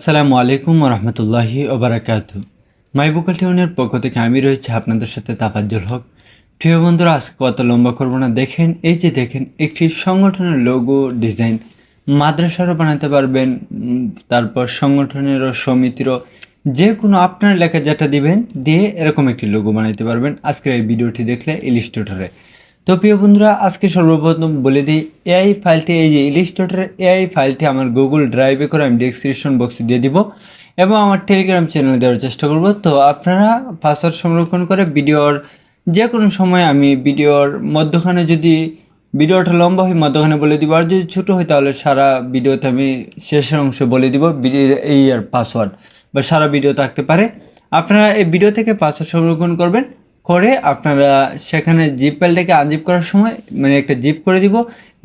আসসালামু আলাইকুম রহমতুল্লাহি ওবরাকাত। মাইবুকাল টিউনের পক্ষ থেকে আমি রয়েছি আপনাদের সাথে তাফাজ্জুল হক। প্রিয় বন্ধুরা, আজকে কত লম্বা করব না, দেখেন, এই যে দেখেন, একটি সংগঠনের লোগো ডিজাইন মাদ্রাসারও বানাতে পারবেন তারপর সংগঠনেরও, সমিতিরও, যে কোনো আপনার লেখা যেটা দিবেন, দিয়ে এরকম একটি লোগো বানাইতে পারবেন। আজকের এই ভিডিওটি দেখলে ইলিস্ট্রেটরে তো প্রিয় বন্ধুরা, আজকে সর্বপ্রথম বলে দিই এআই ফাইলটি, এই যে ইলিস্ট্রেটরের এআই ফাইলটি আমার গুগল ড্রাইভে করে আমি ডেসক্রিপশন বক্সে দিয়ে দিব এবং আমার টেলিগ্রাম চ্যানেলে দেওয়ার চেষ্টা করব। তো আপনারা পাসওয়ার্ড সংরক্ষণ করে ভিডিওর যে কোনো সময় আমি ভিডিওর মধ্যখানে যদি ভিডিওটা লম্বা হয়, মধ্যখানে বলে দিব। আর যদি ছোটো হয়, তাহলে সারা ভিডিওতে আমি শেষের অংশে বলে দিব এই আর পাসওয়ার্ড বা সারা ভিডিও থাকতে পারে। আপনারা এই ভিডিও থেকে পাসওয়ার্ড সংরক্ষণ করবেন করে আপনারা সেখানে জিপ ফাইলটাকে আনজিপ করার সময় মানে একটা জিপ করে দিব।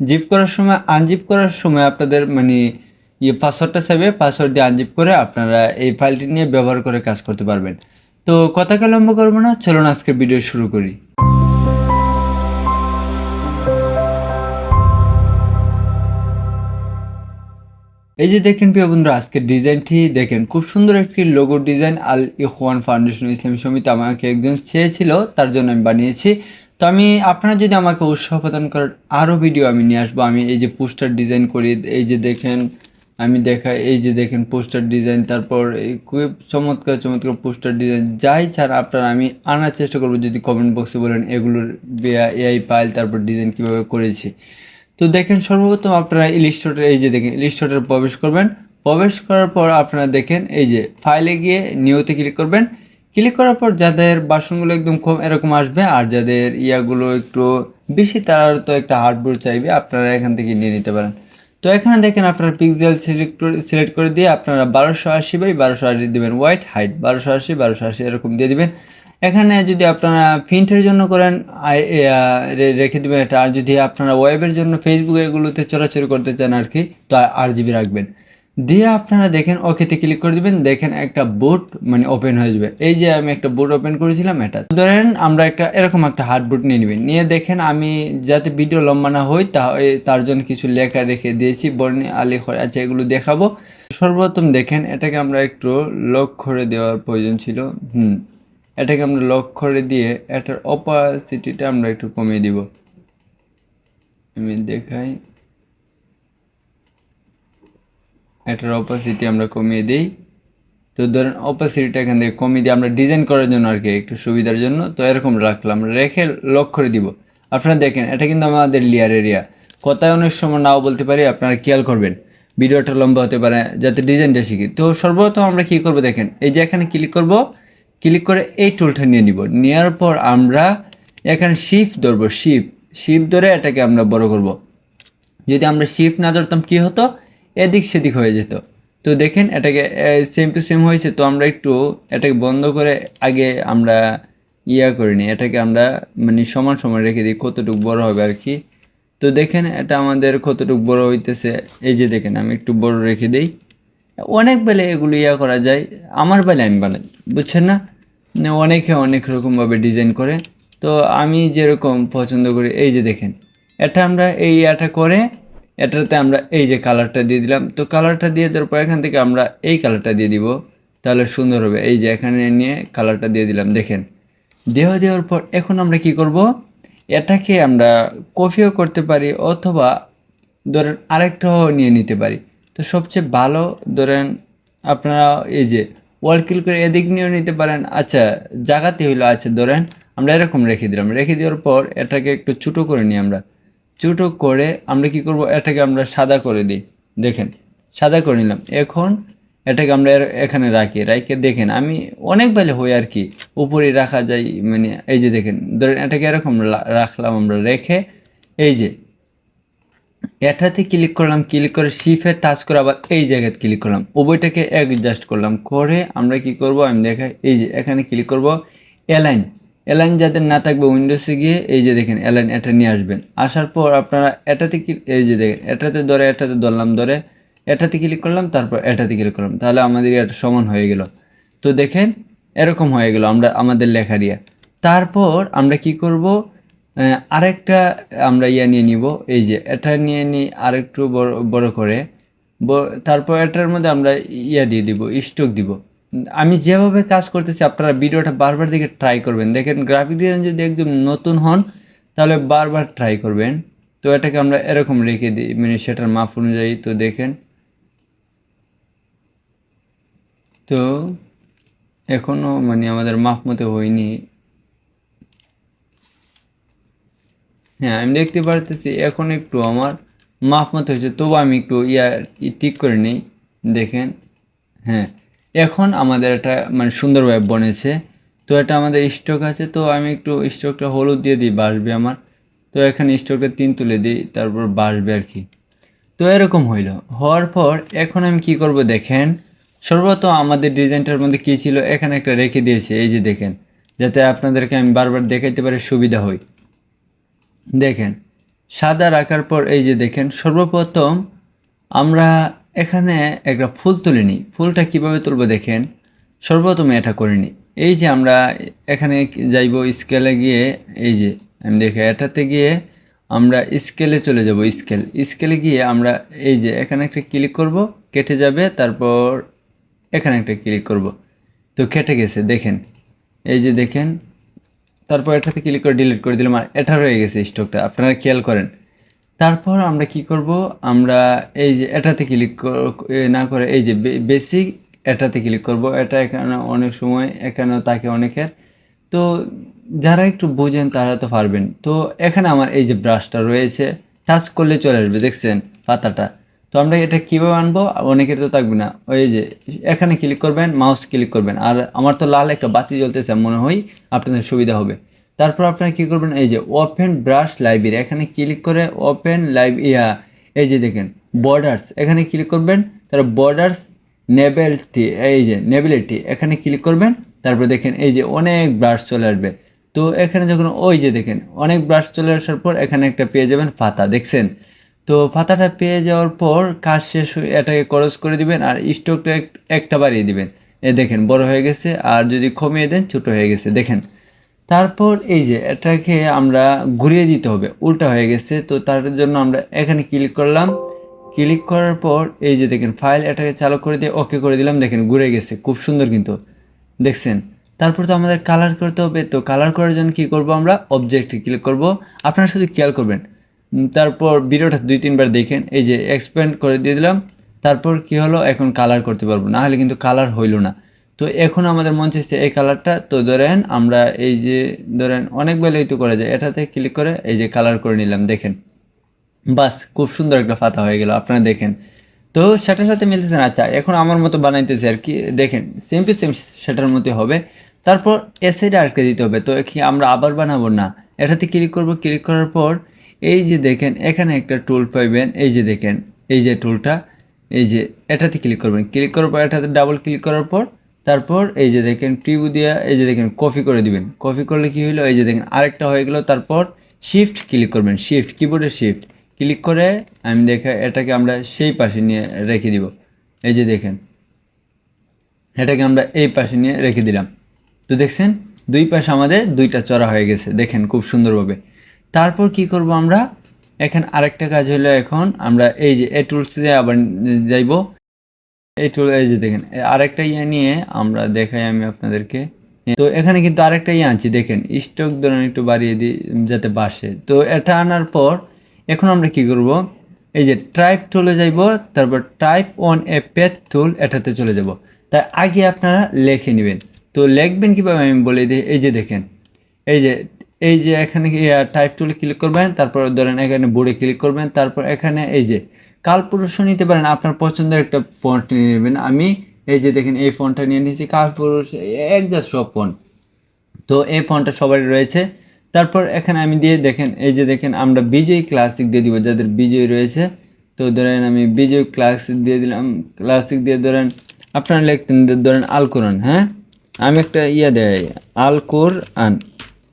জিপ করার সময় আনজিপ করার সময় আপনাদের মানে ইয়ে পাসওয়ার্ডটা চাইবে পাসওয়ার্ড দিয়ে আনজিপ করে আপনারা এই ফাইলটি নিয়ে ব্যবহার করে কাজ করতে পারবেন। তো কথাকে লম্বা করব না, চলুন আজকে ভিডিও শুরু করি। এই যে দেখেন প্রিয় বন্ধুরা, আজকের ডিজাইনটি দেখেন, খুব সুন্দর একটি logo design Al Ikhwan foundation ইসলামী সমিতি আমাকে একজন চেয়েছিল, তার জন্য আমি বানিয়েছি। তো আমি, আপনারা যদি আমাকে উৎসাহ প্রদান করার আরও ভিডিও আমি নিয়ে আসব। আমি এই যে পোস্টার ডিজাইন করি, এই যে দেখেন, আমি দেখাই এই যে দেখেন পোস্টার ডিজাইন তারপর এই খুব চমৎকার চমৎকার পোস্টার ডিজাইন যাই ছাড়া আপনারা আমি আনার চেষ্টা করব, যদি কমেন্ট বক্সে বলেন এগুলোর এআই ফাইল তারপর ডিজাইন কীভাবে করেছি। তো দেখেন সর্বপ্রথম আপনারা ইলিশ ইলিস্ট্রেটর এই যে দেখেন ইলিশ ইলিস্ট্রেটর প্রবেশ করবেন। প্রবেশ করার পর আপনারা দেখেন, এই যে ফাইলে গিয়ে নিউতে ক্লিক করবেন। ক্লিক করার পর যাদের বাসনগুলো একদম কম এরকম আসবে, আর যাদের ইয়াগুলো একটু বেশি তারা তো একটা হার্ডবোর্ড চাইবে, আপনারা এখান থেকে নিয়ে নিতে পারেন। তো এখানে দেখেন আপনারা পিক্সেল সিলেক্ট সিলেক্ট করে দিয়ে আপনারা বারোশো আশি বাই বারোশো আশি দেবেন হোয়াইট হাইট বারোশো আশি বারোশো আশি এরকম দিয়ে দিবেন। এখানে যদি আপনারা প্রিন্টের জন্য করেন রেখে দেবেন এটা। আর যদি আপনারা ওয়েবের জন্য ফেসবুক এগুলোতে চলাচল করতে চান আর কি, তো আর জিবি রাখবেন। দিয়ে আপনারা দেখেন ওকেতে ক্লিক করে দিবেন। দেখেন একটা বুট মানে ওপেন হয়ে যাবে। এই যে আমি একটা বুট ওপেন করেছিলাম, এটা। ধরেন আমরা একটা, এরকম একটা হার্ড বুট নিয়ে নেবেন। নিয়ে দেখেন আমি যাতে ভিডিও লম্বা না হই তা তার জন্য কিছু লেখা রেখে দিয়েছি, বর্ণি, আলি, খরে আচ্ছা এগুলো দেখাবো। সর্বপ্রথম দেখেন, এটাকে আমরা একটু লক করে দেওয়ার প্রয়োজন ছিল। হুম। এটাকে আমরা লক করে দিয়ে এটার অপাসিটিটা আমরা একটু কমিয়ে দিব। আমি দেখাই। এটার অপাসিটি আমরা কমিয়ে দিই। তো ধরেন অপাসিটিটা এখান থেকে কমিয়ে দিয়ে আমরা ডিজাইন করার জন্য আর কি একটু সুবিধার জন্য, তো এরকম রাখলাম। রেখে লক করে দিব। আপনারা দেখেন, এটা কিন্তু আমাদের লেয়ার এরিয়া কথায় অনেক সময় নাও বলতে পারি, আপনারা খেয়াল করবেন। ভিডিওটা লম্বা হতে পারে, যাতে ডিজাইনটা শিখি। তো সর্বপ্রথম আমরা কি করব দেখেন, এই যে এখানে ক্লিক করব ক্লিক করে এই টুলটা নিয়ে নিব। নেওয়ার পর আমরা এখানে শিফট ধরবো শিফট শিফট ধরে এটাকে আমরা বড় করব। যদি আমরা শিফট না ধরতাম কি হতো? এদিক সেদিক হয়ে যেত। তো দেখেন এটাকে সেম টু সেম হয়েছে। তো আমরা একটু এটাকে বন্ধ করে আগে আমরা ইয়া করে নিই। এটাকে আমরা মানে সমান সমান রেখে দিই, কতটুকু বড় হবে আর কি। তো দেখেন এটা আমাদের কতটুকু বড় হইতেছে। এই যে দেখেন, আমি একটু বড় রেখে দিই। অনেক বেলে এগুলো ইয়া করা যায়। আমার বেলে আমি বানাই, বুঝছেন না? মানে অনেকে অনেক রকমভাবে ডিজাইন করে। তো আমি যেরকম পছন্দ করি, এই যে দেখেন, এটা আমরা এই ইয়াটা করে, এটাতে আমরা এই যে কালারটা দিয়ে দিলাম। তো কালারটা দিয়ে দেওয়ার পর এখান থেকে আমরা এই কালারটা দিয়ে দিব। তাহলে সুন্দর হবে। এই যে এখানে নিয়ে কালারটা দিয়ে দিলাম, দেখেন। দেওয়া দেওয়ার পর এখন আমরা কি করব? এটাকে আমরা কপিও করতে পারি, অথবা ধরেন আরেকটাও নিয়ে নিতে পারি। তো সবচেয়ে ভালো ধরেন আপনারা এই যে ওয়াল কিল করে এদিক নিয়েও নিতে পারেন আচ্ছা জায়গাতে হইল আচ্ছা ধরেন আমরা এরকম রেখে দিলাম। রেখে দেওয়ার পর এটাকে একটু ছোটো করে নিই আমরা। ছোটো করে আমরা কি করব? এটাকে আমরা সাদা করে দিই। দেখেন, সাদা করে নিলাম। এখন এটাকে আমরা এখানে রাখি। রাখে দেখেন, আমি অনেক বেলে হই আর কি। উপরে রাখা যায় মানে এই যে দেখেন, ধরেন এটাকে এরকম রাখলাম আমরা রেখে, এই যে এটাতে ক্লিক করলাম ক্লিক করে শিফে টাচ করে আবার এই জায়গায় ক্লিক করলাম। উভয়টাকে অ্যাডজাস্ট করলাম। করে আমরা কি করব? আমি দেখাই, এই যে এখানে ক্লিক করব অ্যালাইন অ্যালাইন যাদের না থাকবে উইন্ডোজে গিয়ে, এই যে দেখেন অ্যালাইন এটা নিয়ে আসবেন। আসার পর আপনারা এটাতে কি এই যে দেখেন, এটাতে ধরে, এটাতে ধরলাম ধরে, এটাতে ক্লিক করলাম, তারপর এটাতে ক্লিক করলাম। তাহলে আমাদের এটা সমান হয়ে গেল। তো দেখেন, এরকম হয়ে গেল আমরা, আমাদের লেখা দিয়া। তারপর আমরা কি করব? আরেকটা আমরা ইয়া নিয়ে নিব, এই যে এটা নিয়ে নিই আরেকটু বড় বড় করে তারপর এটার মধ্যে আমরা ইয়া দিয়ে দিব স্টক দিব। আমি যেভাবে কাজ করতেছি, আপনারা ভিডিওটা বারবার দিকে ট্রাই করবেন। দেখেন গ্রাফিক ডিজাইন যদি একদম নতুন হন, তাহলে বারবার ট্রাই করবেন। তো এটাকে আমরা এরকম রেখে দিই মানে সেটার মাপ অনুযায়ী, তো দেখেন। তো এখনও মানে আমাদের মাপ মতো হয়নি। হ্যাঁ আমি দেখতে পারতেছি এখন একটু আমার মাপ মতো হয়েছে, তবু আমি একটু ইয়া ঠিক করে নিই, দেখেন হ্যাঁ এখন আমাদের একটা মানে সুন্দরভাবে বনেছে তো এটা আমাদের স্টক আছে, তো আমি একটু স্টকটা হলুদ দিয়ে দিই, বাসবে আমার, তো এখানে স্টকটা তিন তুলে দিই, তারপর বাসবে আর কি। তো এরকম হইল, হওয়ার পর এখন আমি কি করব দেখেন সর্বত আমাদের ডিজাইনটার মধ্যে কী ছিল, এখানে একটা রেখে দিয়েছে, এই যে দেখেন, যাতে আপনাদেরকে আমি বারবার দেখাইতে পারি সুবিধা হয়। দেখেন, সাদা রাখার পর এই যে দেখেন, সর্বপ্রথম আমরা এখানে একটা ফুল তুলে নিই। ফুলটা কীভাবে তুলব দেখেন, সর্বপ্রথমে এটা করে নিই। এই যে আমরা এখানে যাইব স্কেলে গিয়ে, এই যে আমি দেখে এটাতে গিয়ে আমরা স্কেলে চলে যাব স্কেল স্কেলে গিয়ে আমরা এই যে এখানে একটা ক্লিক করব, কেটে যাবে, তারপর এখানে একটা ক্লিক করব। তো কেটে গেছে, দেখেন। এই যে দেখেন তারপর এটাতে ক্লিক করে ডিলিট করে দিলাম। আর এটা রয়ে গেছে স্টকটা আপনারা খেয়াল করেন। তারপর আমরা কি করব? আমরা এই যে এটাতে ক্লিক না করে এই যে বেসিক এটাতে ক্লিক করব। এটা এখানে অনেক সময় এখানেও থাকে অনেকের। তো যারা একটু বোঝেন তারা তো পারবেন। তো এখানে আমার এই যে ব্রাশটা রয়েছে টাচ করলে চলে আসবে, দেখছেন? পাতাটা। তো আমরা এটা কীভাবে আনব? অনেকের তো থাকবে না। ওই যে, এখানে ক্লিক করবেন মাউস ক্লিক করবেন। আর আমার তো লাল একটা বাতি জ্বলতেছে মনে হয় আপনাদের সুবিধা হবে। তারপর আপনারা কী করবেন, এই যে ওপেন ব্রাশ লাইব্রেরি এখানে ক্লিক করে ওপেন লাইব ইয়া, এই যে দেখেন বর্ডার্স এখানে ক্লিক করবেন, তারপর বর্ডার্স নেবেলটি এই যে নেবিলিটি এখানে ক্লিক করবেন, তারপর দেখেন, এই যে অনেক ব্রাশ চলে আসবে। তো এখানে যখন, ওই যে দেখেন, অনেক ব্রাশ চলে আসার পর এখানে একটা পেয়ে যাবেন পাতা দেখছেন? তো পাতাটা পেয়ে যাওয়ার পর কাজ শেষ এটাকে ক্রস করে দিবেন আর স্টকটা এক- একটা বাড়িয়ে দিবেন। এ দেখেন, বড় হয়ে গেছে আর যদি কমিয়ে দেন, ছোট হয়ে গেছে। দেখেন, তারপর এই যে এটাকে আমরা ঘুরিয়ে দিতে হবে, উল্টা হয়ে গেছে। তো তার জন্য আমরা এখানে ক্লিক করলাম। ক্লিক করার পর এই যে দেখেন ফাইল এটাকে চালু করে দিয়ে ওকে করে দিলাম। দেখেন, ঘুরে গেছে, খুব সুন্দর কিন্তু। দেখছেন? তারপর তো আমাদের কালার করতে হবে। তো কালার করার জন্য কী করব আমরা? অবজেক্টে ক্লিক করব। আপনারা শুধু খেয়াল করবেন তারপর ভিডিওটা দুই, তিনবার দেখেন। এই যে এক্সপ্যান্ড করে দিয়ে দিলাম। তারপর কি হলো? এখন কালার করতে পারব। না হলে কিন্তু কালার হইল না। তো এখন আমাদের মন চাইছে এই কালারটা তো ধরেন আমরা এই যে, ধরেন অনেক বেলায় তো করা যায়। এটাতে ক্লিক করে এই যে কালার করে নিলাম। দেখেন। বাস, খুব সুন্দর একটা ফাতা হয়ে গেল। আপনারা দেখেন। তো সেটার সাথে মিলতেছে না। আচ্ছা এখন আমার মতো বানাইতেছে আর কি। দেখেন সেম টু সেম সেটার মতো হবে। তারপর এসআইডা আটকে দিতে হবে। তো কি আমরা আবার বানাবো? না। এটাতে ক্লিক করব। ক্লিক করার পর এই যে দেখেন, এখানে একটা টুল পাইবেন, এই যে দেখেন, এই যে টুলটা এই যে এটাতে ক্লিক করবেন। ক্লিক করার পর এটাতে ডাবল ক্লিক করার পর, তারপর এই যে দেখেন প্রিভিউ দিয়া এই যে দেখেন কপি করে দিবেন। কপি করলে কি হলো এই যে দেখেন, আরেকটা হয়ে গেল, তারপর শিফট ক্লিক করবেন। শিফট কিবোর্ডে শিফট ক্লিক করে আমি দেখে এটাকে আমরা সেই পাশে নিয়ে রেখে দিব। এই যে দেখেন, এটাকে আমরা এই পাশে নিয়ে রেখে দিলাম। তো দেখছেন, দুই পাশে আমাদের দুইটা চড়া হয়ে গেছে। দেখেন, খুব সুন্দরভাবে। তারপর কি করব আমরা? এখন আরেকটা কাজ হলো এখন আমরা এই যে এ টুলস আবার যাইব। এই টুল এই যে দেখেন, আরেকটা ইয়ে নিয়ে আমরা দেখাই আমি আপনাদেরকে। তো এখানে কিন্তু আরেকটা ইয়ে আনছি, দেখেন স্টক ধরেন একটু বাড়িয়ে দিই যাতে বাসে। তো এটা আনার পর এখন আমরা কি করব? এই যে টাইপ টুলে যাইব, তারপর type on a path tool এটাতে চলে যাব। তাই আগে আপনারা লিখে নেবেন। তো লিখবেন কীভাবে আমি বলে দিই? এই যে দেখেন, এই যে এই যে এখানে টাইপ টুলে ক্লিক করবেন, তারপর ধরেন এখানে বোর্ডে ক্লিক করবেন, তারপর এখানে এই যে কালপুরুষও নিতে পারেন, আপনার পছন্দের একটা ফন্ট নিয়ে নেবেন। আমি এই যে দেখেন এই ফোনটা নিয়ে নিয়েছি কালপুরুষ একজাস্ট সব ফোন তো এই ফোনটা সবারই রয়েছে। তারপর এখানে আমি দিয়ে দেখেন, এই যে দেখেন আমরা বিজয়ী ক্লাসিক দিয়ে দিব, যাদের বিজয়ী রয়েছে। তো ধরেন আমি বিজয় ক্লাসিক দিয়ে দিলাম ক্লাসিক দিয়ে ধরেন আপনারা লিখতেন ধরেন আল হ্যাঁ? আমি একটা ইয়ে দেয়, আল কোরআন।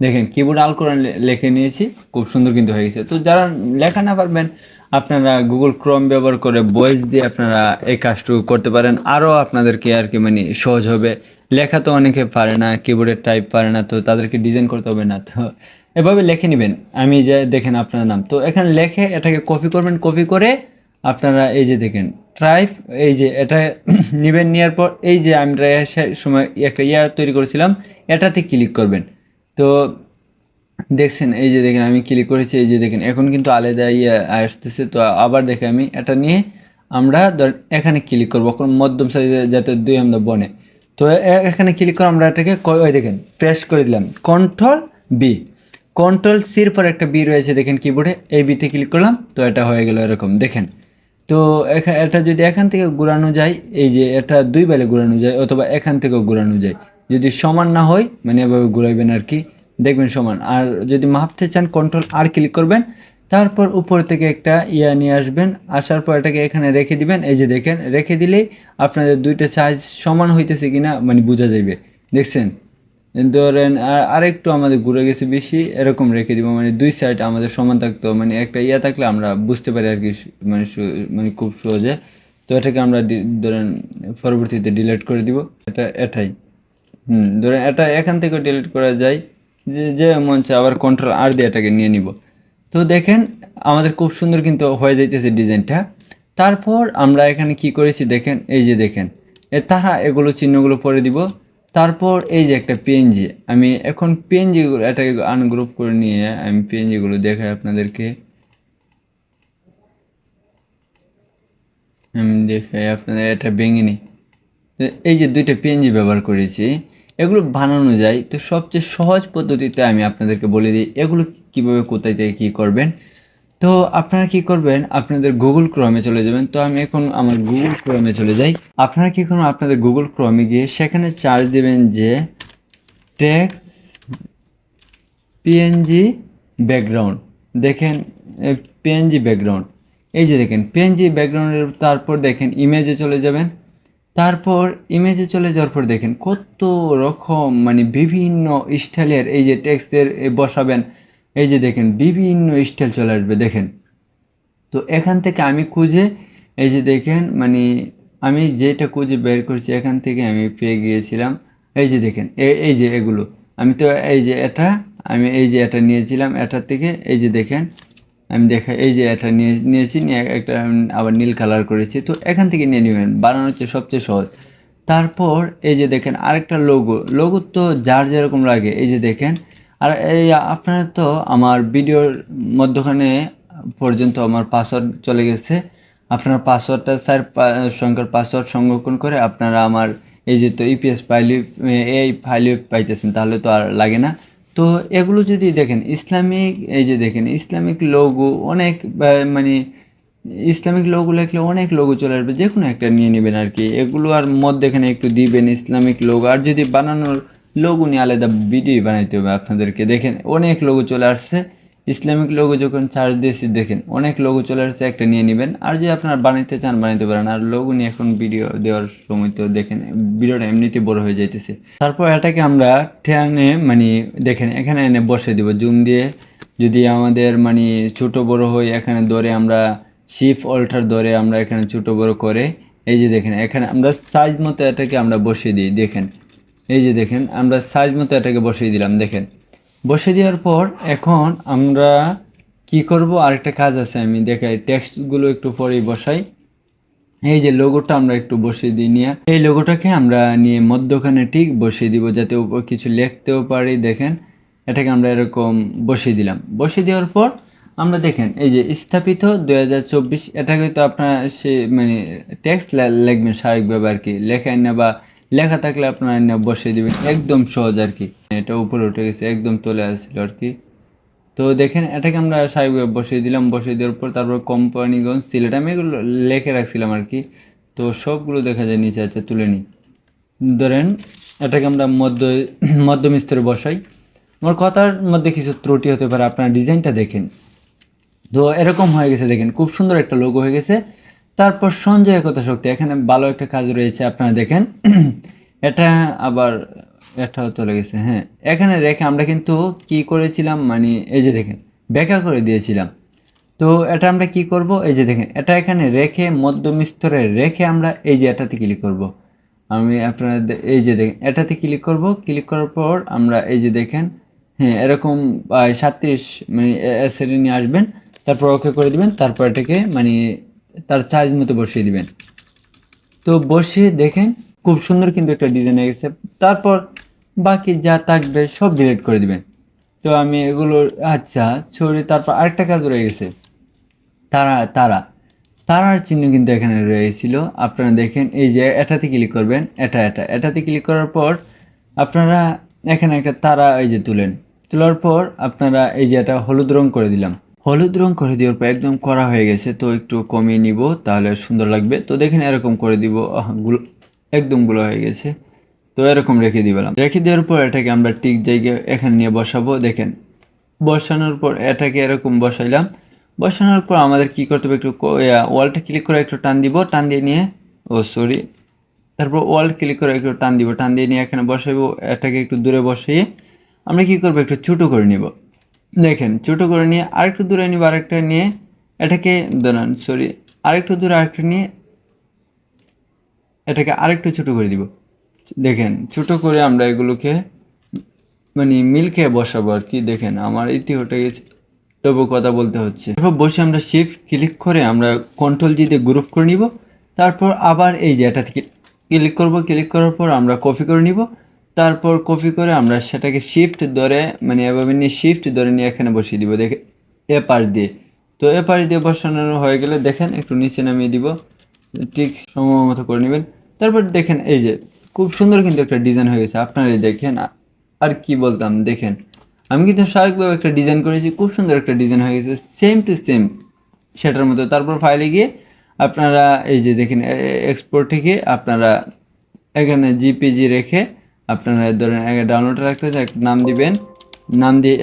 দেখেন কিবোর্ড আল কোরআন লিখে নিয়েছি, খুব সুন্দর কিন্তু হয়ে গেছে। তো যারা লেখা না পারবেন, আপনারা গুগল ক্রোম ব্যবহার করে ভয়েস দিয়ে আপনারা এই কাজটুকু করতে পারেন। আরও আপনাদেরকে আর কি মানে সহজ হবে। লেখা তো অনেকে পারে না কিবোর্ডের টাইপ পারে না, তো তাদেরকে ডিজাইন করতে হবে না। তো এভাবে লিখে নেবেন। আমি যে দেখেন আপনার নাম। তো এখানে লেখে এটাকে কপি করবেন কপি করে আপনারা এই যে দেখেন ট্রাইব এই যে এটা নেবেন নেওয়ার পর এই যে আমরা সময় একটা ইয়া তৈরি করেছিলাম, এটাতে ক্লিক করবেন। তো দেখছেন, এই যে দেখেন আমি ক্লিক করেছি, এই যে দেখেন, এখন কিন্তু আলাদা ইয়ে আসতেছে। তো আবার দেখে আমি এটা নিয়ে আমরা এখানে ক্লিক করব মধ্যম সাইজে যাতে দুই আমরা বনে। তো এখানে ক্লিক করে আমরা এটাকে ওই দেখেন প্রেস করে দিলাম। কন্ট্রোল বি কন্ট্রোল সির পর একটা বি রয়েছে, দেখেন কিবোর্ডে এই বিতে ক্লিক করলাম, তো এটা হয়ে গেল এরকম, দেখেন। তো এটা যদি এখান থেকে ঘুরানো যায়, এই যে এটা দুই বেলে ঘুরানো যায়, অথবা এখান থেকেও ঘুরানো যায়। যদি সমান না হয় মানে এভাবে ঘুরাইবেন আর কি, দেখবেন সমান। আর যদি মাপতে চান কন্ট্রোল আর ক্লিক করবেন, তারপর উপর থেকে একটা ইয়া নিয়ে আসবেন, আসার পর এটাকে এখানে রেখে দিবেন। এই যে দেখেন, রেখে দিলেই আপনাদের দুইটা সাইজ সমান হইতেছে কিনা মানে বোঝা যাবে দেখছেন? ধরেন, আর আরেকটু আমাদের ঘুরে গেছে বেশি, এরকম রেখে দিব। মানে দুই সাইড আমাদের সমান থাকতো মানে একটা ইয়া থাকলে আমরা বুঝতে পারি আর কি মানে মানে খুব সহজে। তো এটাকে আমরা ধরেন পরবর্তীতে ডিলিট করে দিব। এটা, এটাই। হুম, ধরেন এটা এখান থেকে ডিলিট করা যায়, যে যে মন চায় আবার কন্ট্রোল আর দিয়ে এটাকে নিয়ে নিব। তো দেখেন, আমাদের খুব সুন্দর কিন্তু হয়ে যাইতেছে ডিজাইনটা। তারপর আমরা এখানে কি করেছি দেখেন, এই যে দেখেন, এ তারা এগুলো চিহ্নগুলো পরে দিব। তারপর এই যে একটা পিএনজি আমি এখন পিএনজিগুলো এটাকে আনগ্রুপ করে নিয়ে আমি পিএনজিগুলো দেখাই আপনাদেরকে। আমি দেখাই আপনাদের, এটা ভেঙে নিই এই যে দুইটা পিএনজি ব্যবহার করেছি। এগুলো বানানো যায়। তো সবচেয়ে সহজ পদ্ধতিতে আমি আপনাদেরকে বলে দিই, এগুলো কীভাবে কোথায় থেকে কী করবেন। তো আপনারা কি করবেন, আপনাদের গুগল ক্রমে চলে যাবেন। তো আমি এখন আমার গুগল ক্রমে চলে যাই। আপনারা কি করবেন আপনাদের গুগল ক্রমে গিয়ে সেখানে চার্জ দেবেন যে টেক্স পিএনজি ব্যাকগ্রাউন্ড দেখেন পিএনজি ব্যাকগ্রাউন্ড এই যে দেখেন পিএনজি ব্যাকগ্রাউন্ডের তারপর দেখেন ইমেজে চলে যাবেন। তারপর ইমেজে চলে যাওয়ার পর দেখেন কত রকম মানে বিভিন্ন স্টাইলের এই যে টেক্সটের বসাবেন, এই যে দেখেন বিভিন্ন স্টাইল চলে আসবে, দেখেন। তো এখান থেকে আমি খুঁজে, এই যে দেখেন মানে আমি যেটা খুঁজে বের করছি, এখান থেকে আমি পেয়ে গিয়েছিলাম, এই যে দেখেন এই যে এগুলো। আমি তো এই যে এটা, আমি এই যে এটা নিয়েছিলাম, এটার থেকে এই যে দেখেন আমি দেখা, এই যে এটা নিয়ে, নিয়েছি, নিয়ে একটা আবার নীল কালার করেছি, তো এখান থেকে নিয়ে নেবেন। বানানো হচ্ছে সবচেয়ে সহজ। তারপর এই যে দেখেন আরেকটা লোগো লোগো তো যার যেরকম লাগে, এই যে দেখেন। আর এই আপনারা তো আমার ভিডিওর মধ্যখানে পর্যন্ত আমার পাসওয়ার্ড চলে গেছে। আপনার পাসওয়ার্ডটা স্যার সংখ্যার পাসওয়ার্ড সংরক্ষণ করে আপনারা আমার এই যে তো ইপিএস ফাইলি এই ফাইলে পাইতেছেন, তাহলে তো আর লাগে না। তো এগুলো যদি দেখেন, ইসলামিক, এই যে দেখেন, ইসলামিক লোগো অনেক মানে ইসলামিক লোগো লিখলে অনেক লোগো চলে আসবে যে কোনো একটা নিয়ে নেবেন আর কি। এগুলো আর মধ্যে এখানে একটু দিবেন ইসলামিক লোগো আর যদি বানানোর লোগো নিয়ে আলাদা ভিডিও বানাইতে হবে আপনাদেরকে, দেখেন অনেক লোগো চলে আসছে। ইসলামিক লোগো যখন চার্জ দিয়েছি, দেখেন, অনেক লোগো চলে আসছে, একটা নিয়ে নেবেন। আর যদি আপনার বানাইতে চান, বানাইতে পারেন। আর লোগো নিয়ে এখন ভিডিও দেওয়ার সময় তো দেখেন, ভিডিওটা এমনিতে বড় হয়ে যাইতেছে। তারপর এটাকে আমরা টেনে মানে দেখেন, এখানে এনে বসে দিব, জুম দিয়ে। যদি আমাদের মানে ছোট বড় হয়, এখানে ধরে আমরা শিফ অল্টার ধরে আমরা এখানে ছোট বড় করে, এই যে দেখেন, এখানে আমরা সাইজ মতো এটাকে আমরা বসিয়ে দিই, দেখেন। এই যে দেখেন, আমরা সাইজ মতো এটাকে বসিয়ে দিলাম, দেখেন। বসিয়ে দেওয়ার পর এখন আমরা কি করব? আরেকটা কাজ আছে, আমি দেখাই। টেক্সটগুলো একটু পরেই বসাই। এই যে লোগোটা আমরা একটু বসিয়ে দিই নিয়ে। এই লোগোটাকে আমরা নিয়ে মধ্যখানে ঠিক বসিয়ে দিব, যাতে কিছু লিখতেও পারি। দেখেন, এটাকে আমরা এরকম বসিয়ে দিলাম। বসিয়ে দেওয়ার পর আমরা দেখেন, এই যে স্থাপিত দুই হাজার চব্বিশ, এটাকে তো আপনার সে মানে টেক্সট লিখবেন স্বাভাবিকভাবে আর কি। লেখেন না বা লেখা থাকলে আপনারা না বসিয়ে দিবেন। একদম সহজ আর কি। এটা উপরে উঠে গেছে, একদম চলে আসছিল আর কি। তো দেখেন, এটাকে আমরা স্বাভাবিকভাবে বসিয়ে দিলাম। বসিয়ে দেওয়ার পর তারপর কোম্পানিগঞ্জ, সিলেট, আমি এগুলো লেখে রাখছিলাম আর কি। তো সবগুলো দেখা যায় নিচে আছে, তুলে নিই। ধরেন, এটাকে আমরা মধ্য, মধ্যম স্তরে বসাই। আমার কথার মধ্যে কিছু ত্রুটি হতে পারে, আপনার ডিজাইনটা দেখেন। তো এরকম হয়ে গেছে, দেখেন। খুব সুন্দর একটা লোগো হয়ে গেছে। তারপর সঞ্জয় একতা শক্তি, এখানে ভালো একটা কাজ রয়েছে, আপনারা দেখেন। এটা আবার, এটাও চলে গেছে হ্যাঁ। এখানে রেখে আমরা কিন্তু কি করেছিলাম মানে এই যে দেখেন, ব্যাখ্যা করে দিয়েছিলাম। তো এটা আমরা কি করব? এই যে দেখেন, এটা এখানে রেখে, মধ্যম স্তরে রেখে আমরা এই যে এটাতে ক্লিক করব। আমি আপনাদের এই যে দেখেন, এটাতে ক্লিক করব। ক্লিক করার পর আমরা এই যে দেখেন হ্যাঁ এরকম সাতত্রিশ মানে শ্রেণি আসবেন। তারপর ওকে করে দিবেন। তারপর এটাকে মানে তার সাইজ মতো বসিয়ে দিবেন। তো বসিয়ে দেখেন, খুব সুন্দর কিন্তু একটা ডিজাইন হয়ে গেছে। তারপর বাকি যা থাকবে সব ডিলিট করে দিবেন। তো আমি এগুলো আচ্ছা ছড়ি তারপর আরেকটা কাজ রয়ে গেছে। তারা তারা, তারার চিহ্ন কিন্তু এখানে রয়েছিল। আপনারা দেখেন, এই যে এটাতে ক্লিক করবেন, এটা এটা, এটাতে ক্লিক করার পর আপনারা এখানে একটা তারা এই যে তুলেন। তোলার পর আপনারা এই যে এটা হলুদ রং করে দিলাম। হলুদ রং করে দেওয়ার পর একদম করা হয়ে গেছে, তো একটু কমিয়ে নিব, তাহলে সুন্দর লাগবে। তো দেখেন এরকম করে দিব একদমগুলো হয়ে গেছে। তো এরকম রেখে দিলাম রেখে দেওয়ার পর এটাকে আমরা ঠিক জায়গায় এখানে নিয়ে বসাবো, দেখেন। বসানোর পর এটাকে এরকম বসাইলাম। বসানোর পর আমাদের কি করতে হবে, একটু ওয়ালটা ক্লিক করে একটু টান দিব, টান দিয়ে নিয়ে, ও, সরি। তারপর ওয়াল ক্লিক করে একটু টান দিব, টান দিয়ে নিয়ে এখানে বসাবো এটাকে একটু দূরে বসিয়ে। আমরা কি করব, একটু ছোটো করে নিব। দেখেন, ছোটো করে নিয়ে আরেকটু দূরে নিব, আরেকটা নিয়ে এটাকে দাঁড়ান সরি আরেকটু দূরে আরেকটা নিয়ে এটাকে আরেকটু ছোটো করে দিব। দেখেন, ছোটো করে আমরা এগুলোকে মানে মিলকে বসাবো আর কি। দেখেন, আমার ইতি হটে গেছে, তবু কথা বলতে হচ্ছে। তারপর বসে আমরা শিফট ক্লিক করে আমরা কন্ট্রোল জিতে গ্রুপ করে নিব। তারপর আবার এই যে এটা থেকে ক্লিক করব ক্লিক করার পর আমরা কপি করে নিব। তারপর কপি করে আমরা সেটাকে শিফট ধরে মানে এভাবে নিয়ে শিফট ধরে নিয়ে এখানে বসিয়ে দিব, দেখে, এ পাশ দিয়ে। তো এ পাশ দিয়ে বসানো হয়ে গেলে দেখেন, একটু নিচে নামিয়ে দিব, ঠিক সময় মতো করে নেবেন। তারপর দেখেন, এই যে, খুব সুন্দর কিন্তু একটা ডিজাইন হয়ে গেছে আপনারা দেখেন আর কি বলতাম, দেখেন। আমি কিন্তু স্বাভাবিকভাবে একটা ডিজাইন করেছি, খুব সুন্দর একটা ডিজাইন হয়ে গেছে সেম টু সেম সেটার মতো তারপর ফাইলে গিয়ে আপনারা, এই যে, দেখেন এক্সপোর্ট থেকে আপনারা এখানে জিপিজি রেখে আপনারা ধরেন ডাউনলোড রাখতে একটা নাম দিবেন, নাম দিয়ে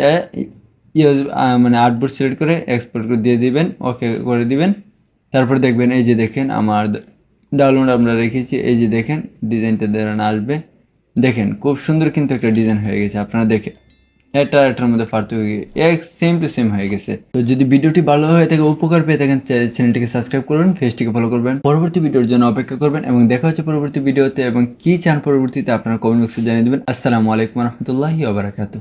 ইউজ মানে আর্টবোর্ড সিলেক্ট করে এক্সপোর্ট করে দিয়ে দিবেন ওকে করে দিবেন। তারপর দেখবেন এই যে দেখেন আমার ডাউনলোড আমরা রেখেছি, এই যে দেখেন ডিজাইনটা ধরেন আসবে। দেখেন, খুব সুন্দর কিন্তু একটা ডিজাইন হয়ে গেছে, আপনারা দেখে এটা এটার মধ্যে পার্থক্য? এক সেম টু সেম হয়ে গেছে। তো যদি ভিডিওটি ভালো হয়ে থাকে, উপকার পেয়ে থাকেন চ্যা- চ্যানেলটিকে সাবস্ক্রাইব করবেন ফেসটিকে ফলো করবেন। পরবর্তী ভিডিওর জন্য অপেক্ষা করবেন এবং দেখা হচ্ছে পরবর্তী ভিডিওতে এবং কি চান পরবর্তীতে আপনারা কমেন্ট বক্সে জানিয়ে দেবেন। আসসালামু আলাইকুম রহমতুল্লাহি